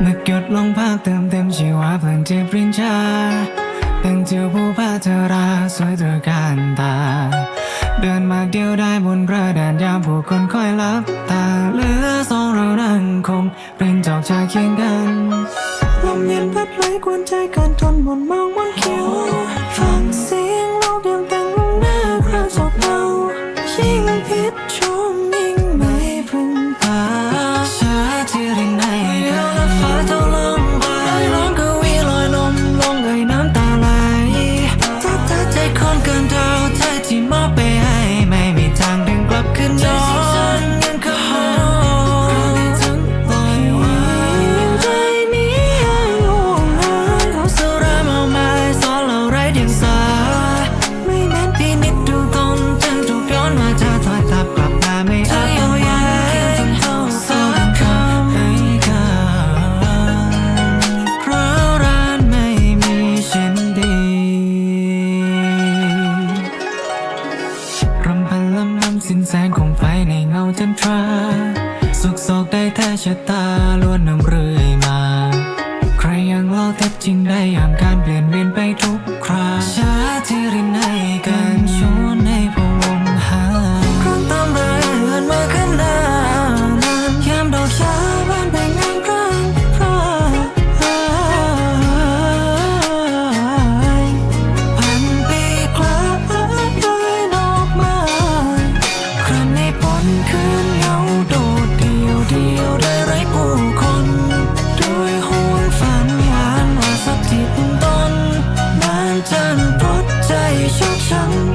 เมื่อหยดลงภาคเติมเต็มชีวาเพลินจิบรินชาเต่งเจียวผู้พาเธอราสวยตระการตา เดินมาเดียวได้บนกระดานยามผู้คนคอยลับตาเหลือสองเรานั่งคงเป็นจอกชายเคียงกันลมเย็นพัดไหลกวนใจการทนหมนมอง ดียงสาไม่แม้นปีนิดดูตนจึงถูกย้อนมาเธอถอยทับกลับมาไม่อาจเอาไว้สักคำให้กันเพราะร้านไม่มีชิ้นดีรำพันลำลำสิ้นแสงของไฟในเงาจันทรา สุขโศกได้แท้ชะตาล้วนนำเรื่อ Saat diri naikkan 伤。